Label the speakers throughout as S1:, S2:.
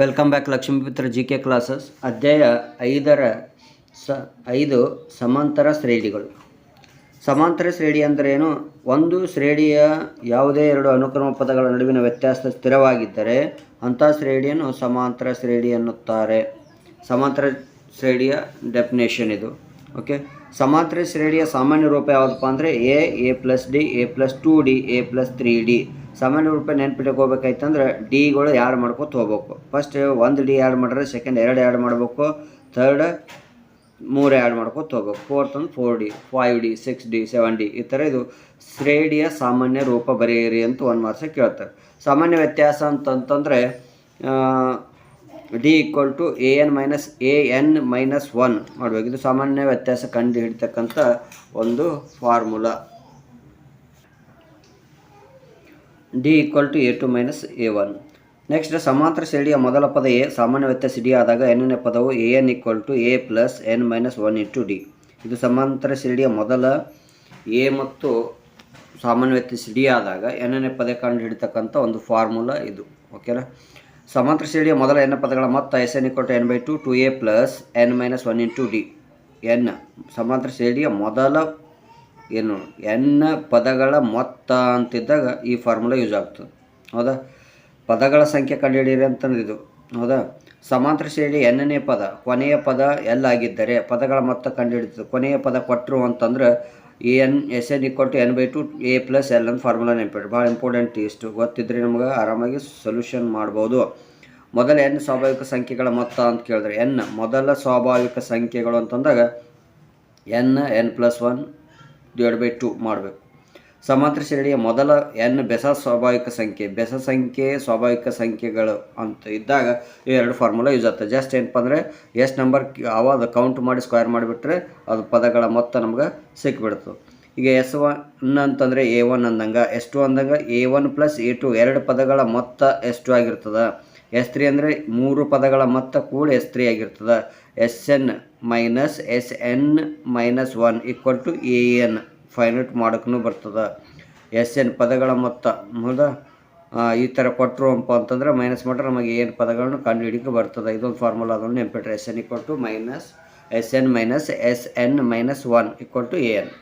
S1: Welcome back Lakshmiputra G K classes ಅಧ್ಯಾಯ ಐದರ ಸ, ಐದು ಸಮಾಂತರ ಶ್ರೇಣಿಗಳು. ಸಮಾಂತರ ಶ್ರೇಣಿ ಅಂದರೇನು ಒಂದು ಶ್ರೇಣಿಯ ಯಾವುದೇ ಎರಡು ಅನುಕ್ರಮ ಪದಗಳ ನಡುವಿನ ವ್ಯತ್ಯಾಸ ಸ್ಥಿರವಾಗಿದ್ದರೆ ಅಂಥ ಶ್ರೇಣಿಯನ್ನು ಸಮಾಂತರ ಶ್ರೇಣಿ ಎನ್ನುತ್ತಾರೆ. ಸಮಾಂತರ ಶ್ರೇಣಿಯ ಡೆಫಿನೇಷನ್ ಇದು. ಓಕೆ ಸಮಾಂತರ ಶ್ರೇಣಿಯ ಸಾಮಾನ್ಯ ರೂಪ ಯಾವುದಪ್ಪ ಅಂದರೆ A A plus D A plus two D A plus three D ಸಾಮಾನ್ಯ ರೂಪ ನೆನ್ಪಿಟ್ಕೋಬೇಕಾಯ್ತಂದ್ರೆ ಡಿಗಳು ಯಾರು ಮಾಡ್ಕೊತ ಹೋಗ್ಬೇಕು. ಫಸ್ಟ್ ಒಂದು ಡಿ ಆ್ಯಡ್ ಮಾಡಿದ್ರೆ ಸೆಕೆಂಡ್ ಎರಡು ಆ್ಯಡ್ ಮಾಡಬೇಕು ಥರ್ಡ್ ಮೂರು ಆ್ಯಡ್ ಮಾಡ್ಕೊತ ಹೋಗ್ಬೇಕು ಫೋರ್ತ್ ಅಂದ್ರೆ four D five D six D seven D ಈ ಥರ ಇದು ಶ್ರೇಣಿಯ ಸಾಮಾನ್ಯ ರೂಪ ಬರೆಯಿರಿ ಅಂತ ಒಂದು ಮಾರ್ಸ ಕೇಳ್ತಾರೆ. ಸಾಮಾನ್ಯ ವ್ಯತ್ಯಾಸ ಅಂತಂತಂದರೆ D equal to A N minus A N minus one ಮಾಡಬೇಕು. ಇದು ಸಾಮಾನ್ಯ ವ್ಯತ್ಯಾಸ ಕಂಡು ಹಿಡಿತಕ್ಕಂಥ ಒಂದು formula D equal to A two minus A one next ಸಮಾಂತರ ಶ್ರೇಣಿಯ ಮೊದಲ ಪದ ಎ ಸಾಮಾನ್ಯ ವ್ಯತ್ಯಾಸ ಡಿ ಆದಾಗ ಎನ್ನನೇ ಪದವು A N equal to A plus N minus one into D ಇದು ಸಮಾಂತರ ಶ್ರೇಣಿಯ ಮೊದಲ ಎ ಮತ್ತು ಸಾಮಾನ್ಯ ವ್ಯತ್ಯಾಸ ಡಿ ಆದಾಗ ಎನ್ನನೇ ಪದ ಕಂಡು ಹಿಡಿತಕ್ಕಂಥ ಒಂದು ಫಾರ್ಮುಲಾ ಇದು. ಓಕೆನಾ ಸಮಾಂತರ ಶ್ರೇಣಿಯ ಮೊದಲ ಎನ್ ಪದಗಳ ಮೊತ್ತ S N equal to N by two two A plus N minus one into D N ಸಮಾಂತರ ಶ್ರೇಣಿಯ ಮೊದಲ ಏನು ಎನ್ ಪದಗಳ ಮೊತ್ತ ಅಂತಿದ್ದಾಗ ಈ ಫಾರ್ಮುಲಾ ಯೂಸ್ ಆಗ್ತದೆ. ಹೌದಾ? ಪದಗಳ ಸಂಖ್ಯೆ ಕಂಡುಹಿಡಿಯಿರಿ ಅಂತಂದ್ರೆ ಇದು. ಹೌದಾ? ಸಮಾಂತರ ಶ್ರೇಣಿ ಎನ್ನನೇ ಪದ, ಕೊನೆಯ ಪದ ಎಲ್ ಆಗಿದ್ದರೆ ಪದಗಳ ಮೊತ್ತ ಕಂಡುಹಿಡಿತದೆ. ಕೊನೆಯ ಪದ ಕೊಟ್ಟರು ಅಂತಂದ್ರೆ A N, S N equal to N by two A plus L ಅಂತ ಫಾರ್ಮುಲಾ ನೆನಪಿಡಿ. ಭಾಳ ಇಂಪಾರ್ಟೆಂಟ್ ಇಷ್ಟು ಗೊತ್ತಿದ್ರೆ ನಮ್ಗೆ ಆರಾಮಾಗಿ ಸೊಲ್ಯೂಷನ್ ಮಾಡ್ಬೋದು. ಮೊದಲ ಎನ್ ಸ್ವಾಭಾವಿಕ ಸಂಖ್ಯೆಗಳ ಮೊತ್ತ ಅಂತ ಕೇಳಿದ್ರೆ ಎನ್, ಮೊದಲ ಸ್ವಾಭಾವಿಕ ಸಂಖ್ಯೆಗಳು ಅಂತಂದಾಗ N N plus one divide by two ಮಾಡಬೇಕು. ಸಮಾಂತರ ಶ್ರೇಣಿಯ ಮೊದಲ ಎನ್ ಬೆಸ ಸ್ವಾಭಾವಿಕ ಸಂಖ್ಯೆ, ಬೆಸ ಸಂಖ್ಯೆ ಸ್ವಾಭಾವಿಕ ಸಂಖ್ಯೆಗಳು ಅಂತ ಇದ್ದಾಗ ಈ ಎರಡು ಫಾರ್ಮುಲಾ ಯೂಸ್ ಆಗ್ತದೆ. ಜಸ್ಟ್ ಏನಪ್ಪ ಅಂದರೆ ಎಷ್ಟು ನಂಬರ್ ಅವಾಗ ಕೌಂಟ್ ಮಾಡಿ ಸ್ಕ್ವೇರ್ ಮಾಡಿಬಿಟ್ರೆ ಅದು ಪದಗಳ ಮೊತ್ತ ನಮ್ಗೆ ಸಿಕ್ಬಿಡ್ತು. ಈಗ ಎಸ್ ಒನ್ ಅಂತಂದರೆ ಎ ಒನ್ ಅಂದಂಗೆ ಎಸ್ ಟು ಅಂದಂಗೆ A one plus A two ಎರಡು ಪದಗಳ ಮೊತ್ತ ಎಷ್ಟು ಆಗಿರ್ತದೆ. ಎಸ್ ತ್ರೀ ಅಂದರೆ ಮೂರು ಪದಗಳ ಮೊತ್ತ ಕೂಡ ಎಸ್ ತ್ರೀ ಆಗಿರ್ತದೆ. S N minus S N minus one equal to A N find out ಮಾಡೋಕ್ಕೂ ಬರ್ತದೆ. ಎಸ್ ಎನ್ ಪದಗಳ ಮೊತ್ತ ಹೌದಾ ಈ ಥರ ಕೊಟ್ಟರು ಅಂಪ ಅಂತಂದ್ರೆ ಮೈನಸ್ ಮಾಡ್ರೆ ನಮಗೆ ಏನು ಪದಗಳನ್ನು ಕಂಡು ಹಿಡಿಕೆ ಬರ್ತದೆ. ಇದೊಂದು ಫಾರ್ಮುಲಾ ಅದನ್ನು ನೆನ್ಪಿಟ್ರೆ S N equal to minus S N minus S N minus one equal to A N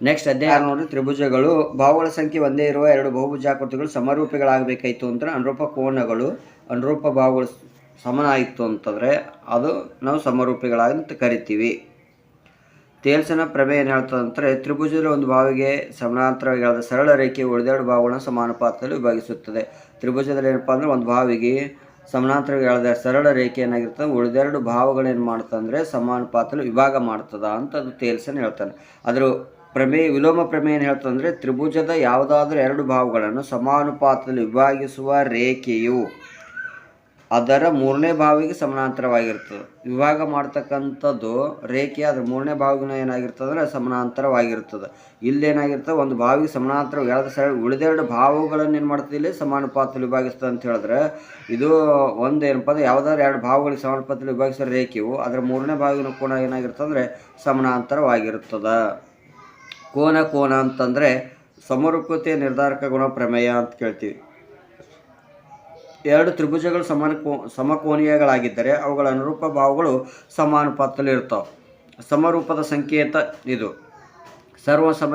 S1: next ಅಧ್ಯಾಯ ನೋಡಿ ತ್ರಿಭುಜಗಳು. ಭಾವಗಳ ಸಂಖ್ಯೆ ಒಂದೇ ಇರುವ ಎರಡು ಬಹುಭುಜಾಕೃತಿಗಳು ಸಮರೂಪಿಗಳಾಗಬೇಕಾಯಿತು ಅಂದ್ರೆ ಅನುರೂಪ ಕೋನಗಳು, ಅನುರೂಪ ಭಾವಗಳು ಸಮನ ಆಯಿತು ಅಂತಂದರೆ ಅದು ನಾವು ಸಮರೂಪಿಗಳಂತ ಕರಿತೀವಿ. ತೇಲ್ಸನ ಪ್ರಮೇಯ ಏನು ಹೇಳ್ತದೆ ಅಂದರೆ ತ್ರಿಭುಜದ ಒಂದು ಭಾವಿಗೆ ಸಮಾನಾಂತರವಾದ ಸರಳ ರೇಖೆ ಉಳಿದೆರಡು ಭಾವಗಳನ್ನು ಸಮಾನುಪಾತದಲ್ಲಿ ವಿಭಾಗಿಸುತ್ತದೆ. ತ್ರಿಭುಜದಲ್ಲಿ ಏನಪ್ಪ ಅಂದರೆ ಒಂದು ಭಾವಿಗೆ ಹೇಳಿದ ಸರಳ ರೇಖೆ ಏನಾಗಿರ್ತದೆ ಉಳಿದೆರಡು ಭಾವಗಳೇನು ಮಾಡ್ತದೆ ಅಂದರೆ ಸಮಾನುಪಾತದಲ್ಲಿ ವಿಭಾಗ ಮಾಡ್ತದ ಅಂತ ಅದು ತೇಲ್ಸನ್ ಹೇಳ್ತಾನೆ. ಅದ್ರ ಪ್ರಮೇಯ, ವಿಲೋಮ ಪ್ರಮೇಯ ಏನು ಹೇಳ್ತಂದರೆ ತ್ರಿಭುಜದ ಯಾವುದಾದ್ರೂ ಎರಡು ಭಾವಗಳನ್ನು ಸಮಾನುಪಾತದಲ್ಲಿ ವಿಭಾಗಿಸುವ ರೇಖೆಯು ಅದರ ಮೂರನೇ ಭಾವಿಗೆ ಸಮಾನಾಂತರವಾಗಿರ್ತದೆ. ವಿಭಾಗ ಮಾಡ್ತಕ್ಕಂಥದ್ದು ರೇಖೆ ಅದರ ಮೂರನೇ ಭಾವಿನ ಏನಾಗಿರ್ತದಂದ್ರೆ ಸಮಾನಾಂತರವಾಗಿರ್ತದೆ. ಇಲ್ಲೇನಾಗಿರ್ತದೆ ಒಂದು ಭಾವಿಗೆ ಸಮಾನಾಂತರ ಎರಡು ಸೈಡ್ ಉಳಿದೆರಡು ಭಾವಗಳನ್ನು ಏನು ಮಾಡ್ತದೆ ಇಲ್ಲಿ? ಸಮಾನುಪಾತದಲ್ಲಿ ವಿಭಾಗಿಸ್ತದೆ ಅಂತ ಹೇಳಿದ್ರೆ ಇದು ಒಂದು ಏನಪ್ಪ ಅಂದರೆ ಯಾವುದಾದ್ರು ಎರಡು ಭಾವಗಳಿಗೆ ಸಮಾನುಪಾತದಲ್ಲಿ ವಿಭಾಗಿಸಿದ ರೇಖೆಯು ಅದರ ಮೂರನೇ ಭಾವಿನ ಕೂಡ ಏನಾಗಿರ್ತದೆ ಅಂದರೆ ಸಮಾನಾಂತರವಾಗಿರುತ್ತದೆ ಕೋನ ಕೋನ ಅಂತಂದರೆ ಸಮರೂಪತೆ ನಿರ್ಧಾರಕ ಗುಣ ಪ್ರಮೇಯ ಅಂತ ಕೇಳ್ತೀವಿ. ಎರಡು ತ್ರಿಭುಜಗಳು ಸಮಾನ ಕೋ, ಸಮಕೋನೀಯಗಳಾಗಿದ್ದರೆ ಅವುಗಳ ಅನುರೂಪ ಭಾವಗಳು ಸಮಾನುಪಾತದಲ್ಲಿ ಇರ್ತಾವೆ. ಸಮರೂಪದ ಸಂಕೇತ ಇದು. ಸರ್ವ ಸಮ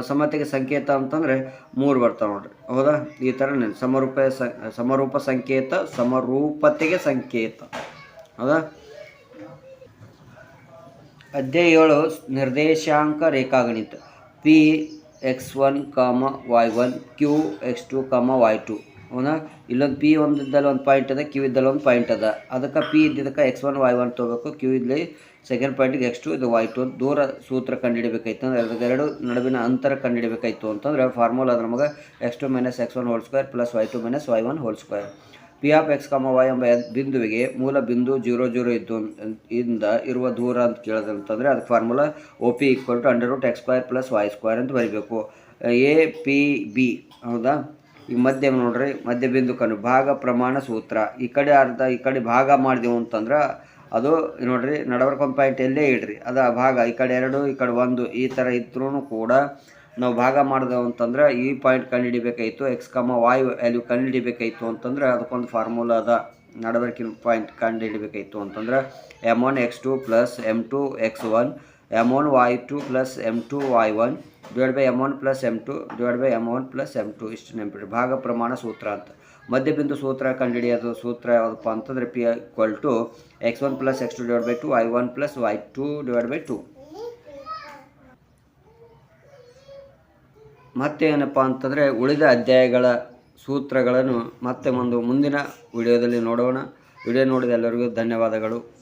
S1: ಸಮತೆಗೆ ಸಂಕೇತ ಅಂತಂದರೆ ಮೂರು ಬರ್ತಾವೆ ನೋಡ್ರಿ. ಹೌದಾ? ಈ ಥರ ಸಮರೂಪ ಸಮರೂಪ ಸಂಕೇತ, ಸಮರೂಪತೆಗೆ ಸಂಕೇತ. ಹೌದಾ? ಅಧ್ಯಾಯ ಏಳು, ನಿರ್ದೇಶಾಂಕ ರೇಖಾಗಣಿತ. P X one comma Y one Q X two comma Y two ಹೌದಾ? ಇಲ್ಲೊಂದು ಪಿ ಒಂದು ಇದ್ದಲ್ಲಿ ಒಂದು ಪಾಯಿಂಟ್ ಅದ ಕ್ಯೂ ಇದ್ದಲ್ಲಿ ಒಂದು ಪಾಯಿಂಟ್ ಅದ. ಅದಕ್ಕೆ ಪಿ ಇದ್ದಿದ್ದಕ್ಕೆ ಎಕ್ಸ್ ಒನ್ ವೈ ಒನ್ ತೊಗೋಬೇಕು ಕ್ಯೂ ಇದ್ಲಿ ಸೆಕೆಂಡ್ ಪಾಯಿಂಟಿಗೆ ಎಕ್ಸ್ ಟು ಇದು ವೈ ಟು ಅಂತ ದೂರ ಸೂತ್ರ ಕಂಡುಹಿಡಿಬೇಕಾಯ್ತು ಅಂದರೆ ಎರಡು ನಡುವಿನ ಅಂತರ ಕಂಡುಹಿಡಿಬೇಕಾಯ್ತು ಅಂತಂದ್ರೆ ಫಾರ್ಮುಲಾ ನಮಗೆ X two minus X one whole square plus Y two minus Y one whole square P of X comma Y ಎಂಬ ಬಿಂದುವಿಗೆ ಮೂಲ ಬಿಂದು ಜೀರೋ ಜೀರೋ ಇದ್ದು, ಇಂದ ಇರುವ ದೂರ ಅಂತ ಕೇಳಿದಂತಂದರೆ ಅದಕ್ಕೆ formula O P equal to under root X square plus Y square ಅಂತ ಬರೀಬೇಕು. ಎ ಪಿ ಬಿ ಹೌದಾ? ಈ ಮಧ್ಯ ನೋಡ್ರಿ, ಮಧ್ಯ ಬಿಂದು ಕಣ್ಣು ಭಾಗ ಪ್ರಮಾಣ ಸೂತ್ರ. ಈ ಕಡೆ ಅರ್ಧ, ಈ ಕಡೆ ಭಾಗ ಮಾಡಿದೆವು ಅಂತಂದ್ರೆ ಅದು ನೋಡ್ರಿ ನಡವರ್ಕೊಂಡ್ ಪಾಯಿಂಟ್ ಎಲ್ಲೇ ಇಡ್ರಿ. ಅದು ಭಾಗ, ಈ ಕಡೆ ಎರಡು, ಈ ಕಡೆ ಒಂದು, ಈ ಥರ ಇದ್ರೂ ಕೂಡ ನಾವು ಭಾಗ ಮಾಡಿದೆವು ಅಂತಂದ್ರೆ ಈ ಪಾಯಿಂಟ್ ಕಂಡುಹಿಡಿಬೇಕಾಯ್ತು ಎಕ್ಸ್ ಕಮ ವಾಯ್ ವ್ಯಾಲ್ಯೂ ಕಂಡುಹಿಡಿಬೇಕಾಯ್ತು ಅಂತಂದ್ರೆ ಅದಕ್ಕೊಂದು ಫಾರ್ಮುಲಾ ಅದ ನಡಬರ್ಕಿನ ಪಾಯಿಂಟ್ ಕಂಡು ಹಿಡಿಬೇಕಾಯಿತು ಅಂತಂದ್ರೆ M one X two plus M two X one M one Y two plus M two Y one divide by M one plus M two divide by M one plus M two ಇಷ್ಟು ನೆನಪಿಡಿ ಭಾಗ ಪ್ರಮಾಣ ಸೂತ್ರ ಅಂತ. ಮಧ್ಯಬಿಂದು ಸೂತ್ರ ಕಂಡುಹಿಡಿಯೋದು ಸೂತ್ರ ಯಾವುದಪ್ಪ ಅಂತಂದರೆ P equal to X one plus X two divide by two Y one plus Y two divide by two ಮತ್ತೆ ಏನಪ್ಪ ಅಂತಂದರೆ ಉಳಿದ ಅಧ್ಯಾಯಗಳ ಸೂತ್ರಗಳನ್ನು ಮತ್ತೆ ಒಂದು ಮುಂದಿನ ವಿಡಿಯೋದಲ್ಲಿ ನೋಡೋಣ. ವಿಡಿಯೋ ನೋಡಿದ ಎಲ್ಲರಿಗೂ ಧನ್ಯವಾದಗಳು.